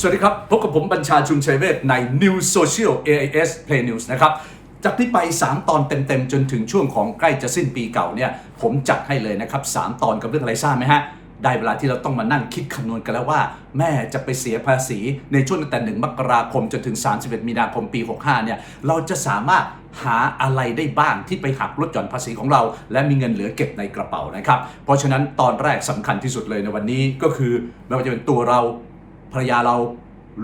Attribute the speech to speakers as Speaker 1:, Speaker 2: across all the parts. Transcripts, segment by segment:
Speaker 1: สวัสดีครับ พบกับผมบัญชาชุนชัยเวทใน New Social AIS Play News นะครับ จากนี้ไป 3 ตอนเต็มๆ จนถึงช่วงของใกล้จะสิ้นปีเก่าเนี่ย ผมจัดให้เลยนะครับ 3 ตอนกับเรื่องอะไรทราบไหมฮะ ได้เวลาที่เราต้องมานั่งคิดคำนวณกันแล้วว่า แม่จะไปเสียภาษีในช่วงตั้งแต่ 1 มกราคมจนถึง 31 มีนาคมปี 65 เนี่ย เราจะสามารถหาอะไรได้บ้างที่ไปหักลดหย่อนภาษีของเรา และมีเงินเหลือเก็บในกระเป๋านะครับ เพราะฉะนั้นตอนแรกสำคัญที่สุดเลยในวันนี้ก็คือไม่ว่าจะเป็นตัวเรา ภรรยาเรา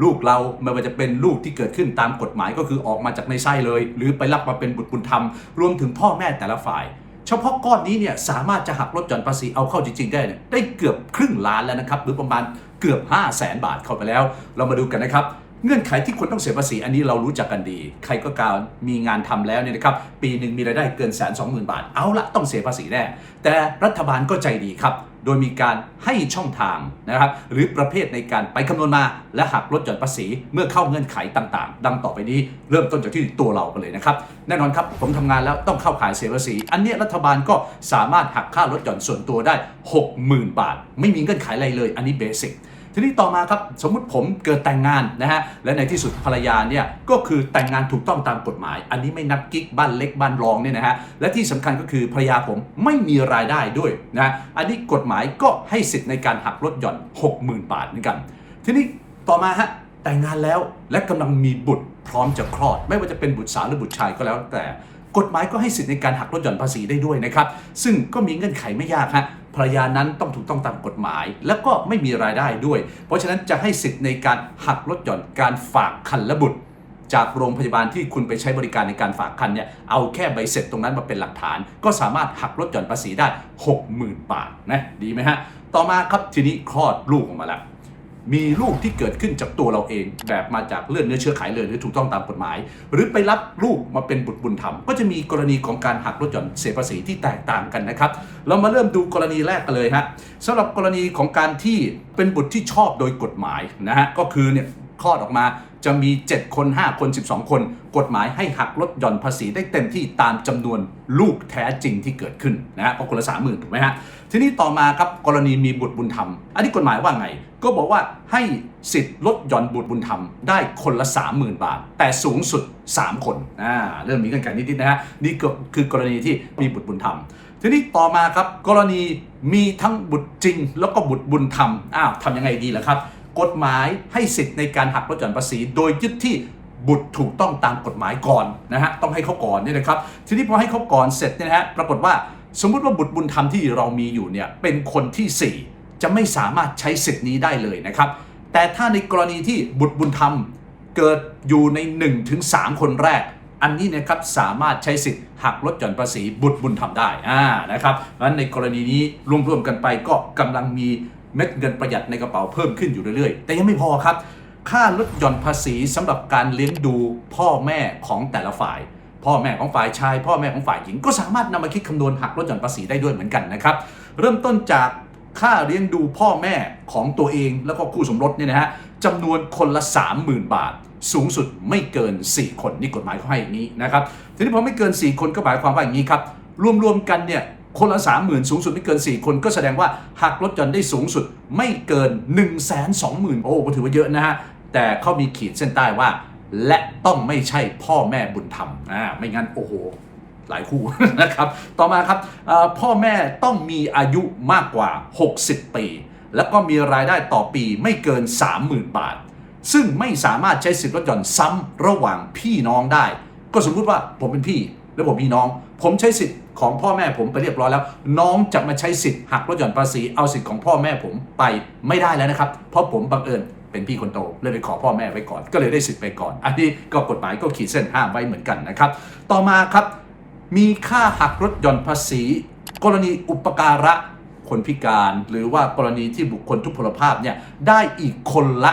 Speaker 1: ลูกเราไม่ว่าจะเป็นลูกที่เกิดขึ้นตามกฎหมายก็คือออกมาจากในไส้เลย หรือไปรับมาเป็นบุตรบุญธรรม รวมถึงพ่อแม่แต่ละฝ่าย เฉพาะก้อนนี้เนี่ยสามารถจะหักลดหย่อนภาษีเอาเข้าจริง ๆ ได้เนี่ยได้เกือบครึ่งล้านแล้วนะครับ หรือประมาณเกือบ 5 0 0แสนบาทเข้าไปแล้ว เรามาดูกันนะครับเงื่อนไขที่คนต้องเสียภาษีอันนี้เรารู้จักกันดี ใครก็การมีงานทำแล้วเนี่ยนะครับ ปีหนึ่งมีรายได้เกินแสนสองหมื่นบาท เอาละต้องเสียภาษีแน่แต่รัฐบาลก็ใจดีครับ โดยมีการให้ช่องทางนะครับหรือประเภทในการไปคำนวณมา และหักลดหย่อนภาษีเมื่อเข้าเงื่อนไขต่างๆ ดังต่อไปนี้เริ่มต้นจากที่ตัวเรากันเลยนะครับแน่นอนครับผมทำงานแล้วต้องเข้าขายเสียภาษี อันนี้รัฐบาลก็สามารถหักค่าลดหย่อนส่วนตัวได้ 60,000 บาท ไม่มีเงื่อนไขอะไรเลย อันนี้เบสิก ทีนี้ต่อมาครับสมมุติผมเกิดแต่งงานนะฮะและในที่สุดภรรยาเนี่ยก็คือแต่งงานถูกต้องตามกฎหมาย อันนี้ไม่นับกิ๊กบ้านเล็กบ้านรองเนี่ยนะฮะและที่สำคัญก็คือภรรยาผมไม่มีรายได้ด้วยนะอันนี้กฎหมายก็ให้สิทธิ์ในการหักลดหย่อน 60,000 บาทเหมือนกัน ทีนี้ต่อมาฮะแต่งงานแล้วและกำลังมีบุตรพร้อมจะคลอด ไม่ว่าจะเป็นบุตรสาวหรือบุตรชายก็แล้วแต่ กฎหมายก็ให้สิทธิ์ในการหักลดหย่อนภาษีได้ด้วยนะครับ ซึ่งก็มีเงื่อนไขไม่ยากฮะภรรยานั้นต้องถูกต้องตามกฎหมาย แล้วก็ไม่มีรายได้ด้วย เพราะฉะนั้นจะให้สิทธิ์ในการหักลดหย่อนการฝากคันและบุตร จากโรงพยาบาลที่คุณไปใช้บริการในการฝากคันเนี่ยเอาแค่ใบเสร็จตรงนั้นมาเป็นหลักฐาน ก็สามารถหักลดหย่อนภาษีได้ 60,000 บาทนะดีไหมฮะต่อมาครับทีนี้คลอดลูกออกมาแล้ว มีลูกที่เกิดขึ้นจากตัวเราเอง แบบมาจากเลือดเนื้อเชื้อไขเลยหรือถูกต้องตามกฎหมาย หรือไปรับลูกมาเป็นบุตรบุญธรรม ก็จะมีกรณีของการหักลดหย่อนเสียภาษีที่แตกต่างกันนะครับ เรามาเริ่มดูกรณีแรกกันเลยฮะสำหรับกรณีของการที่เป็นบุตรที่ชอบโดยกฎหมายนะฮะก็คือเนี่ยคลอดออกมา จะมี 7 คน 5 คน 12 คน กฎหมายให้หักลดหย่อนภาษีได้เต็มที่ตามจำนวนลูกแท้จริงที่เกิดขึ้นนะฮะเพราะคนละสามหมื่นถูกไหมฮะทีนี้ต่อมาครับกรณีมีบุตรบุญธรรม อันนี้กฎหมายว่าไง ก็บอกว่าให้สิทธิ์ลดหย่อนบุตรบุญธรรมได้คนละ 30,000 บาท แต่สูงสุด 3 คนอ่าเริ่มมีเงื่อนไขนิดๆนะฮะนี่ก็คือกรณีที่มีบุตรบุญธรรม ทีนี้ต่อมาครับกรณีมีทั้งบุตรจริง แล้วก็บุตรบุญธรรมอ้าวทำยังไงดีล่ะครับ กฎหมายให้สิทธิ์ในการหักลดหย่อนภาษี โดยยึดที่บุตรถูกต้องตามกฎหมายก่อนนะฮะต้องให้เขาก่อนเนี่ยนะครับ ทีนี้พอให้เขาก่อนเสร็จเนี่ยนะฮะปรากฏว่าสมมุติว่าบุตรบุญธรรมที่เรามีอยู่เนี่ยเป็นคนที่ 4 จะไม่สามารถใช้สิทธิ์นี้ได้เลยนะครับ แต่ถ้าในกรณีที่บุตรบุญธรรมเกิดอยู่ใน 1-3 คนแรก อันนี้นะครับสามารถใช้สิทธิ์หักลดหย่อนภาษีบุตรบุญธรรมได้อ่านะครับเพราะฉะนั้นในกรณีนี้รวมๆกันไปก็กำลังมี เม็ดเงินประหยัดในกระเป๋าเพิ่มขึ้นอยู่เรื่อยๆ แต่ยังไม่พอครับ ค่าลดหย่อนภาษีสำหรับการเลี้ยงดูพ่อแม่ของแต่ละฝ่าย พ่อแม่ของฝ่ายชาย พ่อแม่ของฝ่ายหญิงก็สามารถนำมาคิดคำนวณหักลดหย่อนภาษีได้ด้วยเหมือนกันนะครับเริ่มต้นจากค่าเลี้ยงดูพ่อแม่ของตัวเองแล้วก็คู่สมรสเนี่ยนะฮะจำนวนคนละ 30,000 บาท สูงสุดไม่เกิน 4 คนนี่กฎหมายเขาให้อย่างนี้นะครับ ทีนี้พอไม่เกิน 4 คนก็หมายความว่าอย่างนี้ครับ รวมๆกันเนี่ย คนละ 30,000 สูงสุดไม่เกิน 4 คนก็แสดงว่าหักลดหย่อนได้สูงสุดไม่เกิน 1 2 0 0 0 0 โอ้ก็ถือว่าเยอะนะฮะ แต่เขามีขีดเส้นใต้ว่า และต้องไม่ใช่พ่อแม่บุญธรรมอ่าไม่งั้นโอ้โหหลายคู่นะครับ ต่อมาครับพ่อแม่ต้องมีอายุมากกว่า 60 ปี แล้วก็มีรายได้ต่อปีไม่เกิน 30,000 บาท ซึ่งไม่สามารถใช้สิทธิ์ลดหย่อนซ้ำระหว่างพี่น้องได้ ก็สมมุติว่าผมเป็นพี่ แล้วผมมีน้อง ผมใช้สิทธิ์ ของพ่อแม่ผมไปเรียบร้อยแล้ว น้องจะมาใช้สิทธิ์หักลดหย่อนภาษีเอาสิทธิ์ของพ่อแม่ผมไปไม่ได้แล้วนะครับ เพราะผมบังเอิญเป็นพี่คนโตเลยไปขอพ่อแม่ไว้ก่อน ก็เลยได้สิทธิ์ไปก่อน อันนี้ก็กฎหมายก็ขีดเส้นห้ามไว้เหมือนกันนะครับ ต่อมาครับมีค่าหักลดหย่อนภาษี กรณีอุปการะคนพิการ หรือว่ากรณีที่บุคคลทุพพลภาพเนี่ยได้อีกคนละ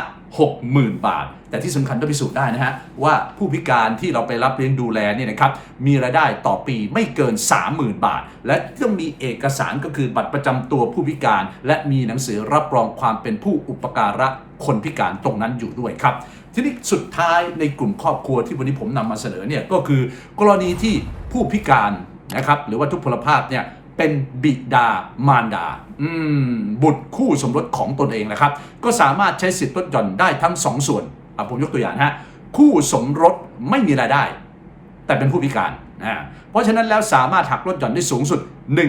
Speaker 1: 60,000 บาท แต่ที่สำคัญต้องพิสูจน์ได้นะฮะว่าผู้พิการที่เราไปรับเลี้ยงดูแลเนี่ยนะครับมีรายได้ต่อปีไม่เกิน 30,000 บาท และต้องมีเอกสารก็คือบัตรประจำตัวผู้พิการ และมีหนังสือรับรองความเป็นผู้อุปการะคนพิการตรงนั้นอยู่ด้วยครับทีนี้สุดท้ายในกลุ่มครอบครัวที่วันนี้ผมนำมาเสนอเนี่ยก็คือกรณีที่ผู้พิการนะครับหรือว่าทุพพลภาพเนี่ยเป็นบิดามารดาบุตรคู่สมรสของตนเองนะครับ ก็สามารถใช้สิทธิ์ลดหย่อนได้ทั้งสองส่วน ผมยกตัวอย่างฮะคู่สมรสไม่มีรายได้ แต่เป็นผู้พิการนะเพราะฉะนั้นแล้วสามารถหักลดหย่อนได้สูงสุด 1 2 0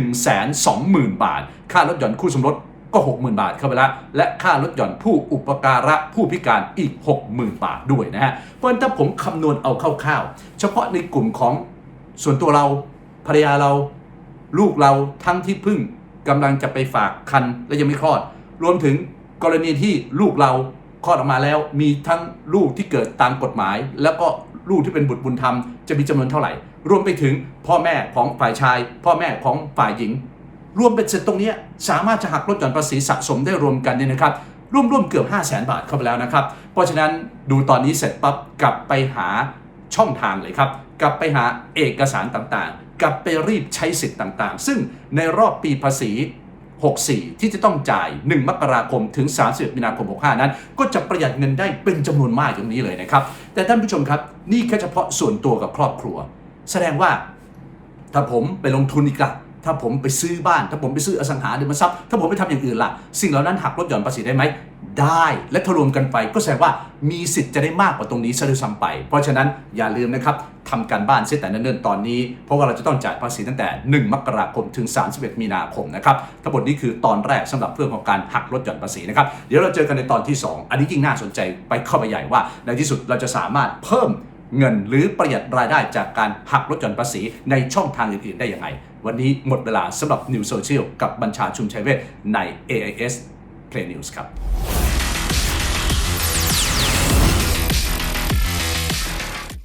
Speaker 1: 0 0 0 บาท ค่าลดหย่อนคู่สมรสก็ 60,000 บาทเข้าไปล้วและค่าลดหย่อนผู้อุปการะผู้พิการอีก 60,000 บาทด้วยนะฮะเพราะฉะนั้นถ้าผมคำนวณเอาคร่าวๆ เฉพาะในกลุ่มของส่วนตัวเราภรรยาเรา ลูกเราทั้งที่พึ่งกำลังจะไปฝากคันและยังไม่คลอด รวมถึงกรณีที่ลูกเรา คลอดออกมาแล้ว มีทั้งลูกที่เกิดตามกฎหมาย แล้วก็ลูกที่เป็นบุตรบุญธรรมจะมีจำนวนเท่าไหร่ รวมไปถึงพ่อแม่ของฝ่ายชาย พ่อแม่ของฝ่ายหญิง รวมเป็นเสร็จตรงนี้สามารถจะหักลดหย่อนภาษีสะสมได้รวมกันเนี่ยนะครับร่วมๆเกือบ 5 0 0แสนบาทเข้าไปแล้วนะครับ เพราะฉะนั้นดูตอนนี้เสร็จปั๊บกลับไปหาช่องทางเลยครับ กลับไปหาเอกสารต่างๆ กลับไปรีบใช้สิทธิ์ต่างๆ ซึ่งในรอบปีภาษี 64 ที่จะต้องจ่าย 1 มกราคมถึง31มีนาคม 65 นั้น ก็จะประหยัดเงินได้เป็นจำนวนมากอย่างนี้เลยนะครับ แต่ท่านผู้ชมครับ นี่แค่เฉพาะส่วนตัวกับครอบครัว แสดงว่าถ้าผมไปลงทุนอีกละ ถ้าผมไปซื้อบ้าน ถ้าผมไปซื้ออสังหาริมทรัพย์ ถ้าผมไปทำอย่างอื่นล่ะ สิ่งเหล่านั้นหักลดหย่อนภาษีได้ไหม ได้ และถ้ารวมกันไปก็แสดงว่ามีสิทธิ์จะได้มากกว่าตรงนี้ซะด้วยซ้ำไป เพราะฉะนั้นอย่าลืมนะครับทำการบ้านเสียแต่เนิ่นๆตอนนี้ เพราะว่าเราจะต้องจ่ายภาษีตั้งแต่ 1 มกราคมถึง 31 มีนาคมนะครับ ทั้งหมดนี้คือตอนแรกสำหรับเรื่องของการหักลดหย่อนภาษีนะครับ เดี๋ยวเราเจอกันในตอนที่ 2 อันนี้ยิ่งน่าสนใจไปเข้าไปใหญ่ว่า ในที่สุดเราจะสามารถเพิ่ม เงิน หรือประหยัดรายได้จากการหักลดหย่อนภาษีในช่องทางอื่นๆ ได้ยังไง วันนี้หมดเวลาสำหรับ New Social กับบัญชาชุมชัยเวทใน AIS Play News ครับ